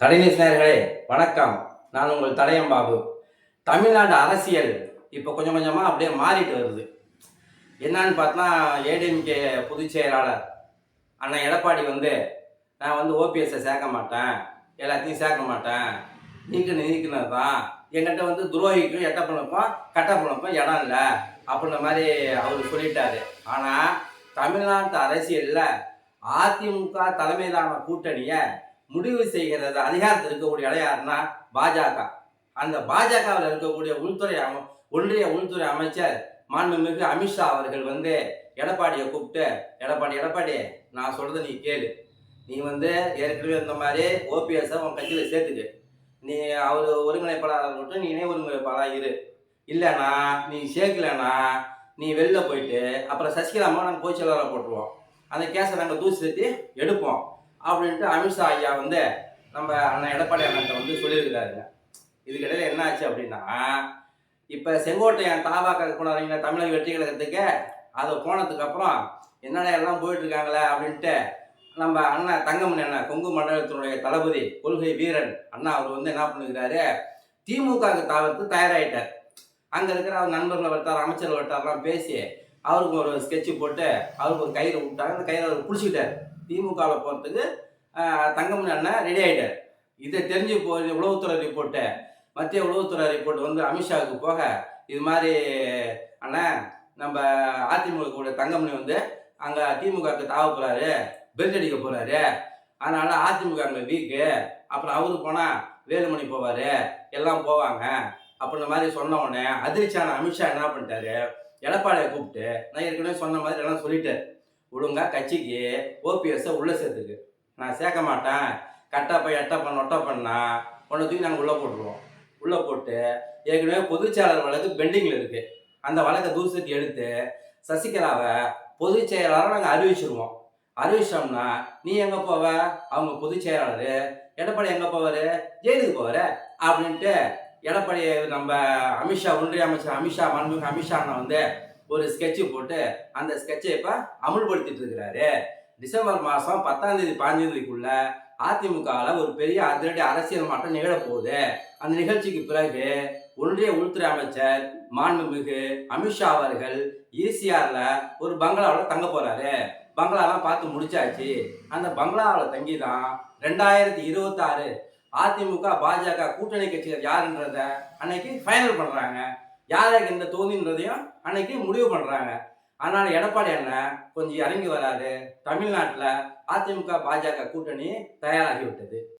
தடைநிஸ் நேயர்களே வணக்கம். நான் உங்கள் தடயம் பாபு. தமிழ்நாடு அரசியல் இப்போ கொஞ்சம் கொஞ்சமாக அப்படியே மாறிட்டு வருது. என்னன்னு பார்த்தா ஏடிஎம்கே பொதுச் செயலாளர் அண்ணன் எடப்பாடி வந்து நான் வந்து ஓபிஎஸ்ஸை சேர்க்க மாட்டேன். எல்லாத்தையும் சேர்க்க மாட்டேன். நீக்கின நீக்கினது தான் என்கிட்ட வந்து துரோகிக்கும் எட்ட பண்ணப்போம் கட்ட பண்ணப்போம் இடம் இல்லை. அப்படின்ற மாதிரி அவர் சொல்லிட்டாரு. ஆனால் தமிழ்நாட்டு அரசியலில் அதிமுக தலைமையிலான கூட்டணியை முடிவு செய்கிறது அதிகாரத்தில் இருக்கக்கூடிய இடம் பாஜக. அந்த பாஜகவில் இருக்கக்கூடிய உள்துறை அம ஒன்றிய உள்துறை அமைச்சர் மாண்புமிகு அமித்ஷா அவர்கள் வந்து எடப்பாடியை கூப்பிட்டு எடப்பாடி எடப்பாடி நான் சொல்கிறத நீ கேளு. நீ வந்து ஏற்கனவே இந்த மாதிரி ஓபிஎஸ்ஸை உன் கட்சியில் சேர்த்துக்கு. நீ அவர் ஒருங்கிணைப்பாளராக மட்டும் நீ இணை ஒருங்கிணைப்பாளராக இரு. இல்லைனா நீ சேர்க்கலன்னா நீ வெளில போயிட்டு அப்புறம் சசிகலாமா நாங்கள் பொதுச் போட்டுருவோம். அந்த கேஸை நாங்கள் தூசி சேர்த்து எடுப்போம். அப்படின்ட்டு அமித்ஷா ஐயா வந்து நம்ம அண்ணன் எடப்பாடி அண்ணன் வந்து சொல்லியிருக்கிறாருங்க. இதுக்கிடையில என்ன ஆச்சு அப்படின்னா இப்போ செங்கோட்டையன் தாவாக்க போனாருங்க தமிழக வெற்றி கழகத்துக்கு அது போனதுக்கு அப்புறம் என்னடா எல்லாம் போயிட்டு இருக்காங்களே அப்படின்ட்டு நம்ம அண்ணன் தங்கமணி அண்ணன் கொங்கு மண்டலத்தினுடைய தளபதி கொள்கை வீரன் அண்ணா அவர் வந்து என்ன பண்ணுகிறாரு திமுகவுக்கு தாவறதுக்கு தயாராகிட்டார் அங்கே இருக்கிற அவர் நண்பர்கள் வட்டார் அமைச்சர்கள் வட்டாரெலாம் பேசி அவருக்கு ஒரு ஸ்கெட்சு போட்டு அவருக்கு ஒரு கயிறு விட்டாங்க அந்த கயிறு அவர் பிடிச்சிக்கிட்டார் திமுகவில் போகிறதுக்கு தங்கமணி அண்ணன் ரெடி ஆகிட்டார் இதை தெரிஞ்சு போ உளவுத்துறை ரிப்போர்ட்டு மத்திய உளவுத்துறை ரிப்போர்ட் வந்து அமித்ஷாவுக்கு போக இது மாதிரி அண்ணன் நம்ம அதிமுக கூட தங்கமணி வந்து அங்கே திமுகவுக்கு தாவ போகிறாரு பெல்ட் போகிறாரு அதனால் அதிமுக அங்கே வீக்கு அப்புறம் அவரு போனால் வேலுமணி போவார். எல்லாம் போவாங்க. அப்படின்ற மாதிரி சொன்ன உடனே அதிர்ச்சியான அமித்ஷா என்ன பண்ணிட்டாரு? எடப்பாடியை கூப்பிட்டு நான் ஏற்கனவே சொன்ன மாதிரி எல்லாம் சொல்லிட்டாரு ஒழுங்கா கட்சிக்கு ஓபிஎஸ்ஸை உள்ளே சேர்த்துக்கு. நான் சேர்க்க மாட்டேன். கட்டப்ப எட்டப்ப பண்ணா உன்னை தூக்கி நாங்கள் உள்ளே போட்டுருவோம். உள்ளே போட்டு ஏற்கனவே பொதுச்செயலாளர் வழக்கு பெண்டிங்கில் இருக்குது அந்த வழக்கை தூசத்துக்கு எடுத்து சசிகலாவை பொதுச் செயலாளரை நாங்கள் அறிவிச்சிருவோம். அறிவிச்சோம்னா நீ எங்கே போவ? அவங்க பொதுச் செயலாளர். எடப்பாடி எங்கே போவார்? ஜெயிலுக்கு போவார்? அப்படின்ட்டு எடப்பாடி நம்ம அமித்ஷா ஒன்றிய அமைச்சர் அமித்ஷா மன்மிகு அமித்ஷா அண்ணன் வந்து ஒரு ஸ்கெட்சு போட்டு அந்த ஸ்கெட்சை இப்போ அமுல்படுத்திட்டு இருக்கிறாரு. டிசம்பர் மாதம் பத்தாம் தேதி பாஞ்சாம் தேதிக்குள்ள அதிமுகவில் ஒரு பெரிய அதிரடி அரசியல் மாற்றம் நிகழப்போகுது. அந்த நிகழ்ச்சிக்கு பிறகு ஒன்றிய உள்துறை அமைச்சர் மாண்புமிகு அமித்ஷா அவர்கள் ஈசிஆர்ல ஒரு பங்களாவில் தங்க போறாரு. பங்களாலாம் பார்த்து முடிச்சாச்சு. அந்த பங்களாவில் தங்கி தான் ரெண்டாயிரத்தி இருபத்தாறு அதிமுக பாஜக கூட்டணி கட்சிகள் யாருன்றத அன்னைக்கு ஃபைனல் பண்ணுறாங்க யாருக்கு இந்த தொகுதின்றதையும் அன்னைக்கு முடிவு பண்றாங்க. அதனால எடப்பாடி அண்ணன் கொஞ்சம் இறங்கி வராரு. தமிழ்நாட்டில் அதிமுக பாஜக கூட்டணி தயாராகி விட்டது.